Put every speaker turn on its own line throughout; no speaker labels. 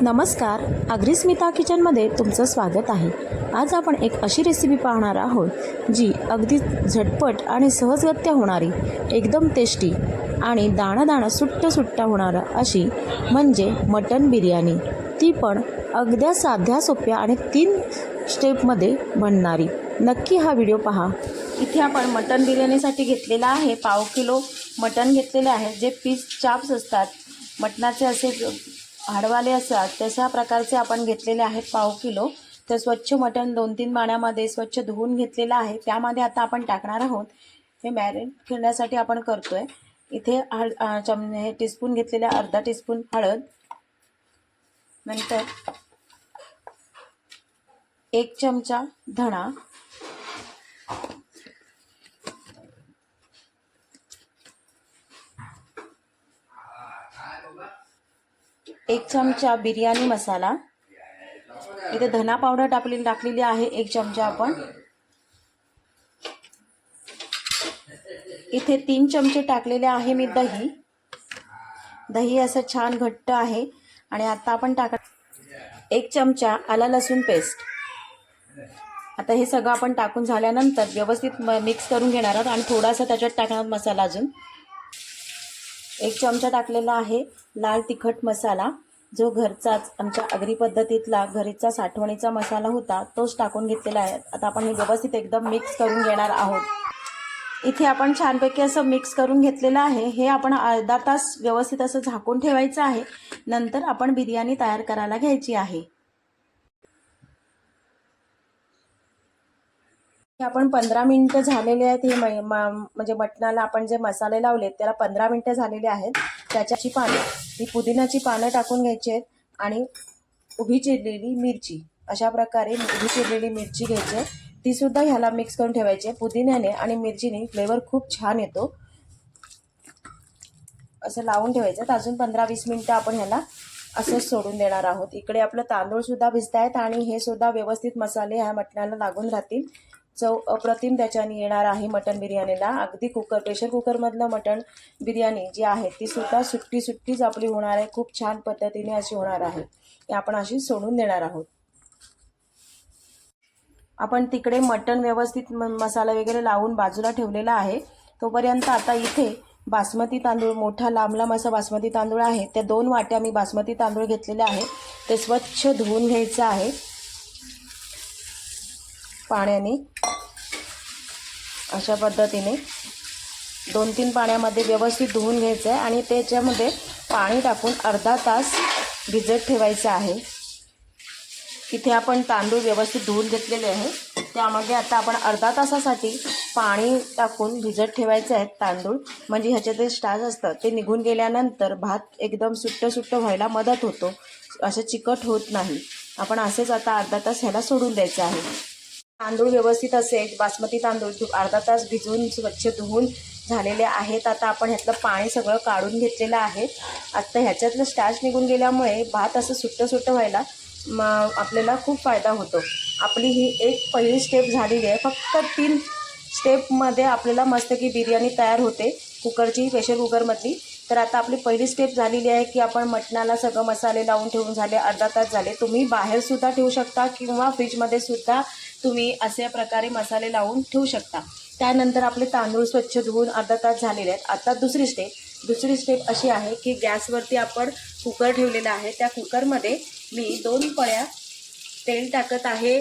नमस्कार. अग्रिस्मिता किचनमध्ये तुमचं स्वागत आहे. आज आपण एक अशी रेसिपी पाहणार आहोत जी अगदी झटपट आणि सहजगत्य होणारी एकदम टेस्टी आणि दाणं दाणं सुट्ट सुट्टा होणारा अशी म्हणजे मटन बिर्याणी. ती पण अगद्या साध्या सोप्या आणि तीन स्टेपमध्ये बनणारी. नक्की हा व्हिडिओ पहा. इथे आपण मटन बिर्याणीसाठी घेतलेला आहे पाव किलो मटन घेतलेले आहे जे पीस चाप्स असतात. मटणाचे असे हाडवाले असतात तशा प्रकारचे आपण घेतलेले आहेत पाव किलो. तर स्वच्छ मटण दोन तीन पाण्यामध्ये स्वच्छ धुवून घेतलेलं आहे. त्यामध्ये आता आपण टाकणार आहोत. हे मॅरिनेट करण्यासाठी आपण करतो आहे इथे हळ चम हे टीस्पून घेतलेल्या अर्धा टीस्पून हळद. नंतर एक चमचा धणा. एक चमचा बिर्याणी मसाला. इथे धना पावडर टाकली टाकलेली आहे एक चमचा आपण. इथे तीन चमचे टाकलेले आहे मी दही. दही असं छान घट्ट आहे आणि आता आपण टाक एक चमचा आला लसूण पेस्ट. आता हे सगळं आपण टाकून झाल्यानंतर व्यवस्थित मिक्स करून घेणार आहोत आणि थोडासा त्याच्यात टाकणार मसाला अजून. एक चमचा टाकलेला आहे लाल तिखट मसाला. जो घरचाच आमच्या अग्री पद्धतीतला घरीचा साठवणीचा मसाला होता तोच टाकून घेतलेला आहे. आता आपण हे व्यवस्थित एकदम मिक्स करून घेणार आहोत. इथे आपण छानपैकी असं मिक्स करून घेतलेलं आहे. हे आपण अर्धा तास व्यवस्थित असं झाकून ठेवायचं आहे. नंतर आपण बिर्याणी तयार करायला घ्यायची आहे. आपण पंधरा मिनटं झालेले आहेत हे मै- मा- म्हणजे मटणाला आपण जे मसाले लावलेत त्याला पंधरा मिनटं झालेले आहेत. त्याच्याची पानं ही पुदिनाची पानं टाकून घ्यायची आहेत आणि उभी चिरलेली मिरची. अशा प्रकारे उभी चिरलेली मिरची घ्यायची आहे. ती सुद्धा ह्याला मिक्स करून ठेवायची आहे. पुदिन्याने आणि मिरचीने फ्लेवर खूप छान येतो. असं लावून ठेवायचं तर अजून पंधरा वीस मिनटं आपण ह्याला असंच सोडून देणार आहोत. इकडे आपलं तांदूळ सुद्धा भिजत आहेत आणि हे सुद्धा व्यवस्थित मसाले ह्या मटणाला लागून राहतील. चव अप्रतिम त्याच्याने येणार आहे मटण बिर्याणीला. अगदी कुकर प्रेशर कुकरमधलं मटण बिर्याणी जी आहे ती सुद्धा सुट्टी सुट्टीच आपली होणार आहे. खूप छान पद्धतीने अशी होणार आहे. ती आपण अशी सोडून देणार आहोत. आपण तिकडे मटण व्यवस्थित म मसाला वगैरे लावून बाजूला ठेवलेला आहे. तोपर्यंत आता इथे बासमती तांदूळ मोठा लांब लांब असा बासमती तांदूळ आहे. त्या दोन वाट्या मी बासमती तांदूळ घेतलेले आहे. ते स्वच्छ धुवून घ्यायचं आहे. पाण्याने अशा पद्धतीने दोन तीन पाण्यामध्ये व्यवस्थित धुवून घ्यायचं आहे आणि त्याच्यामध्ये पाणी टाकून अर्धा तास भिजत ठेवायचं आहे. इथे आपण तांदूळ व्यवस्थित धुवून घेतलेले आहे. त्यामध्ये आता आपण अर्धा तासासाठी पाणी टाकून भिजत ठेवायचं आहे तांदूळ. म्हणजे ह्याचे जे स्टार्च असतं ते निघून गेल्यानंतर भात एकदम सुट्ट सुट्ट व्हायला मदत होतो. असं चिकट होत नाही. आपण असेच आता अर्धा तास ह्याला सोडून द्यायचं आहे. तांदूळ व्यवस्थित असे बासमती तांदूळ अर्धा तास भिजवून स्वच्छ धुवून झालेले आहेत. आता आपण ह्यातलं पाणी सगळं काढून घेतलेलं आहे. आता ह्याच्यातलं स्टॅच निघून गेल्यामुळे भात असं सुट्टं सुट्टं व्हायला म आपल्याला खूप फायदा होतो. आपली ही एक पहिली स्टेप झालेली आहे. फक्त तीन स्टेपमध्ये आपल्याला मस्त की बिर्याणी तयार होते. कुकरची प्रेशर कुकरमधली. तर आता आपली पहिली स्टेप झालेली आहे की आपण मटणाला सगळं मसाले लावून ठेवून झाले अर्धा तास झाले. तुम्ही बाहेरसुद्धा ठेवू शकता किंवा फ्रीजमध्ये सुद्धा तुम्ही अशा प्रकारे मसाले लावून ठेवू शकता. त्यानंतर आपले तांदूळ स्वच्छ धुवून अर्धा तास झालेले आहेत. आता दुसरी स्टेप दुसरी स्टेप अशी आहे की गॅसवरती आपण कुकर ठेवलेला आहे. त्या कुकरमध्ये मी दोन पळ्या तेल टाकत आहे.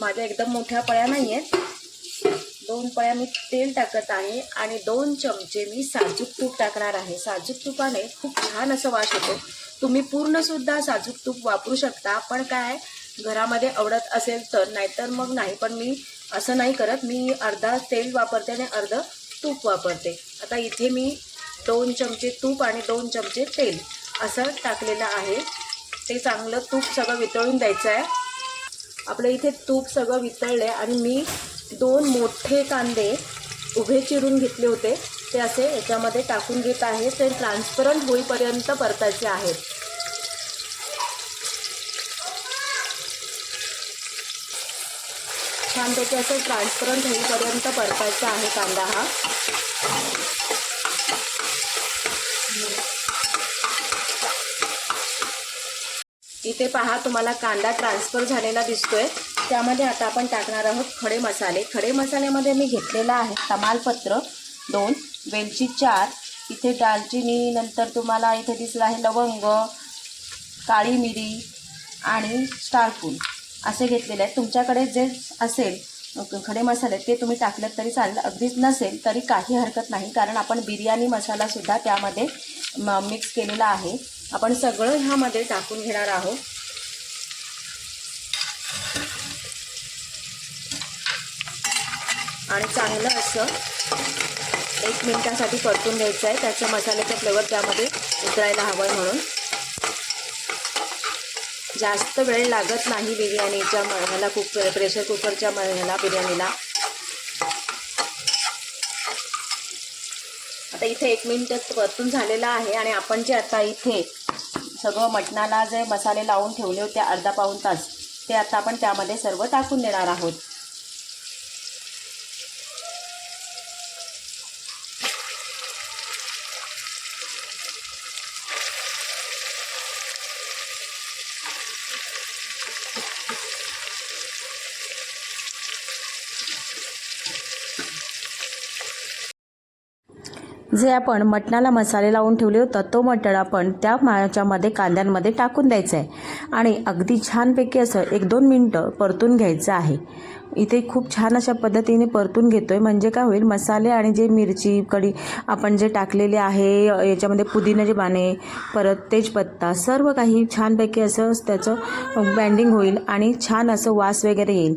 माझ्या एकदम मोठ्या पळ्या नाही आहेत दोन पळ्या मी तेल टाकत आहे आणि दोन चमचे मी साजूक तूप टाकणार आहे. साजूक तुपाने खूप छान असं वास होतो तुम्ही पूर्णसुद्धा साजूक तूप वापरू शकता. पण काय घरामध्ये आवडत असेल तर नाहीतर मग नाही. पण मी असं नाही करत. मी अर्धा तेल वापरते आणि अर्ध तूप वापरते. आता इथे मी दोन चमचे तूप आणि दोन चमचे तेल असं टाकलेलं आहे. ते चांगलं तूप सगळं वितळून द्यायचं आहे. आपलं इथे तूप सगळं वितळले आणि मी दोन मोठे कांदे उभे चिरून घेतले होते. ते असे याच्यामध्ये टाकून घेत आहे. ते ट्रान्सपरंट होईपर्यंत परतायचे आहेत. छानपैकी असं ट्रान्सपरंट होईपर्यंत परतायचा आहे कांदा हा. इथे पहा तुम्हाला कांदा ट्रान्सफर झालेला दिसतोय. त्यामध्ये आता आपण टाकणार आहोत खडे मसाले. खडे मसाल्यामध्ये मी घेतलेला आहे तमालपत्र दोन वेलची चार इथे दालचिनी नंतर तुम्हाला इथे दिसलं आहे लवंग काळी मिरी आणि स्टारफूल असे घेतलेले आहेत. तुमच्याकडे जे असेल खडे मसाले ते तुम्ही टाकलेत तरी चालेल. अगदीच नसेल तरी काही हरकत नाही. कारण आपण बिर्याणी मसालासुद्धा त्यामध्ये म मिक्स केलेला आहे. आपण सगळं ह्यामध्ये टाकून घेणार आहोत. आणि चांगलं असं एक मिनिटासाठी परतून घ्यायचं आहे. त्याचे मसाल्याचा फ्लेवर त्यामध्ये उतरायला हवं आहे म्हणून. जास्त वेळ लागत नाही बिर्याणीच्या म- ह्याला कुक प्रेशर कुकरच्या म- ह्याला बिर्याणीला. आता इथे एक मिनिट परतून झालेला आहे आणि आपण जे आता इथे सगळं मटणाला जे मसाले लावून ठेवले होते अर्धा पाऊण तास ते आता आपण त्यामध्ये सर्व टाकून देणार आहोत. जे आपण मटणाला मसाले लावून ठेवले होतं तो मटण आपण त्या मायाच्यामध्ये कांद्यांमध्ये टाकून द्यायचं आहे. आणि अगदी छानपैकी असं एक दोन मिनटं परतून घ्यायचं आहे. इथे खूप छान अशा पद्धतीने परतून घेतो आहे म्हणजे काय होईल मसाले आणि जे मिरची कढी आपण जे टाकलेले आहे याच्यामध्ये पुदिन्याचे पाने परत तेजपत्ता सर्व काही छानपैकी असं त्याचं बँडिंग होईल आणि छान असं वास वगैरे येईल.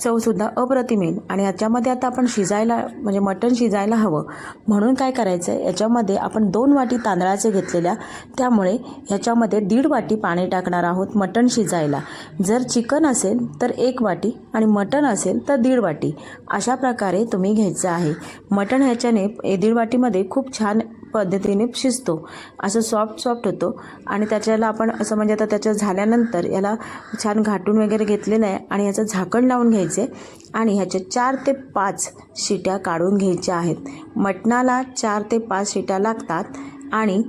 चवसुद्धा अप्रतिम येईल. आणि याच्यामध्ये आता आपण शिजायला म्हणजे मटण शिजायला हवं. म्हणून काय करायचं? आहे. याच्यामध्ये आपण दोन वाटी तांदळाचे घेतलेल्या त्यामुळे ह्याच्यामध्ये दीड वाटी पाणी टाकणार आहोत मटण शिजायला. जर चिकन असेल तर एक वाटी आणि मटण असेल तर दीड वाटी. अशा प्रकारे तुम्ही घ्यायचं आहे. मटण ह्याच्याने ए- दीड वाटीमध्ये खूप छान पद्धतीने शिजतो. असं सॉफ्ट सॉफ्ट होतो. आणि त्याच्याला आपण असं म्हणजे आता त्याच्या झाल्यानंतर याला छान घाटून वगैरे घेतलेलं आहे आणि याचं झाकण लावून घ्यायचे आणि ह्याच्या चार ते पाच शिट्या काढून घ्यायच्या आहेत. मटणाला चार ते पाच शिट्या लागतात आणि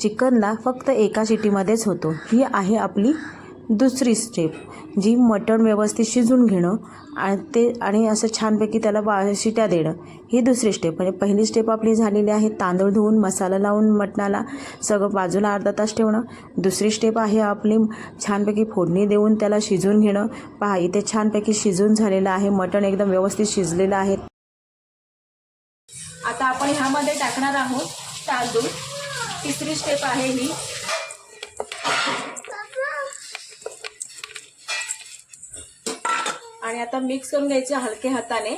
चिकनला फक्त एका शिटीमध्येच होतो. ही आहे आपली दुसरी स्टेप जी मटण व्यवस्थित शिजून घेणं आणि ते आणि असं छानपैकी त्याला बा शिट्या देणं ही दुसरी स्टेप म्हणजे पहिली स्टेप आपली झालेली आहे तांदूळ धुवून मसाला लावून मटणाला सगळं बाजूला अर्धा तास ठेवणं. दुसरी स्टेप आहे आपली छानपैकी फोडणी देऊन त्याला शिजून घेणं. पहा इथे छानपैकी शिजून झालेलं आहे मटण एकदम व्यवस्थित शिजलेलं आहे. आता आपण ह्यामध्ये टाकणार आहोत तांदूळ. तिसरी स्टेप आहे ही. आणि आता मिक्स करून घ्यायचे हलके हाताने.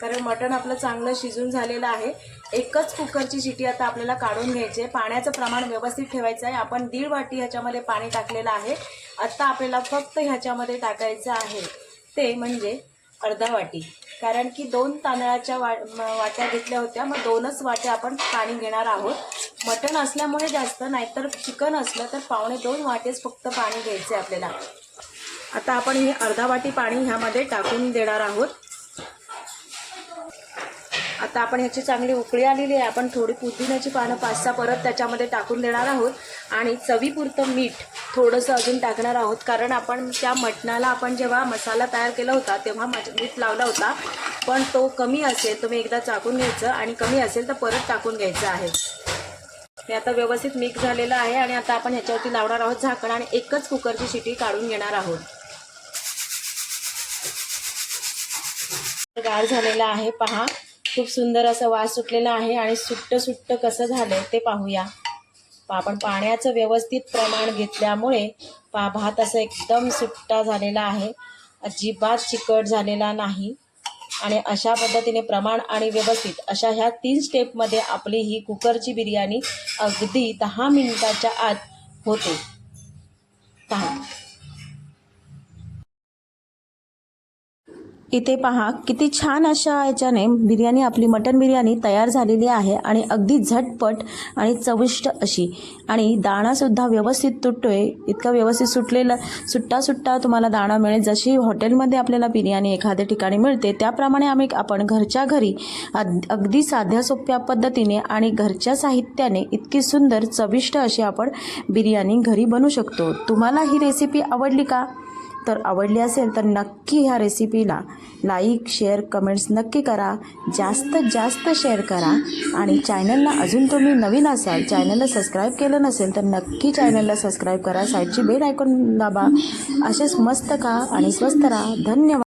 कारण मटण आपलं चांगलं शिजून झालेलं आहे. एकच कुकरची शिटी आता आपल्याला काढून घ्यायची आहे. पाण्याचं प्रमाण व्यवस्थित ठेवायचं आहे. आपण दीड वाटी ह्याच्यामध्ये पाणी टाकलेलं आहे. आता आपल्याला फक्त ह्याच्यामध्ये टाकायचं आहे ते म्हणजे अर्धा वाटी. कारण की दोन तांदळाच्या वा वाट्या घेतल्या होत्या. मग दोनच वाट्या आपण पाणी घेणार आहोत. मटण असल्यामुळे जास्त नाहीतर चिकन असलं तर पावणे दोन वाटेच फक्त पाणी घ्यायचं आहे आपल्याला. आता आपण हे अर्धा वाटी पाणी ह्यामध्ये टाकून देणार आहोत. आता आपण ह्याची चांगली उकळी आलेली आहे. आपण थोडी पुदिन्याची पानं पाच सहा परत त्याच्यामध्ये टाकून देणार आहोत. आणि चवीपुरतं मीठ थोडंसं अजून टाकणार आहोत. कारण आपण त्या मटणाला आपण जेव्हा मसाला तयार केला होता तेव्हा मट मीठ लावला होता. पण तो कमी असेल तुम्ही एकदा चाकून घ्यायचं. आणि कमी असेल तर परत टाकून घ्यायचं आहे. हे आता व्यवस्थित मिक्स झालेलं आहे. आणि आता आपण ह्याच्यावरती लावणार आहोत झाकण. आणि एकच कुकरची शिटी काढून घेणार आहोत. गार झालेला आहे. पहा खूप सुंदर असा वास सुटलेला आहे आणि सुट्ट सुट्ट कसं झालं ते पाहूया. पहा आपण पाण्याचं व्यवस्थित प्रमाण घेतल्यामुळे पहा भात असं एकदम सुट्टा झालेला आहे. अजिबात चिकट झालेला नाही. आणि अशा पद्धतीने प्रमाण आणि व्यवस्थित अशा ह्या तीन स्टेपमध्ये आपली ही कुकरची बिर्याणी अगदी दहा मिनिटाच्या आत होते. पहा इथे पहा किती छान अशा याच्याने बिर्याणी आपली मटन बिर्याणी तयार झालेली आहे आणि अगदी झटपट आणि चविष्ट अशी. आणि दाणासुद्धा व्यवस्थित तुटतोय. इतका व्यवस्थित सुटलेला सुट्टा सुट्टा तुम्हाला दाणा मिळेल. जशी हॉटेलमध्ये आपल्याला बिर्याणी एखाद्या ठिकाणी मिळते त्याप्रमाणे आम्ही आपण घरच्या घरी अग- अगदी साध्या सोप्या पद्धतीने आणि घरच्या साहित्याने इतकी सुंदर चविष्ट अशी आपण बिर्याणी घरी बनवू शकतो. तुम्हाला ही रेसिपी आवडली का? तर आवडली असेल तर नक्की ह्या रेसिपीला लाईक शेअर कमेंट्स नक्की करा. जास्तीत जास्त शेअर करा. आणि चॅनलला अजून तुम्ही नवीन असाल चॅनलला सबस्क्राईब केलं नसेल तर नक्की चॅनलला सबस्क्राईब करा. साईडची बेल आयकॉन दाबा. असेच मस्त खा आणि स्वस्त राहा. धन्यवाद.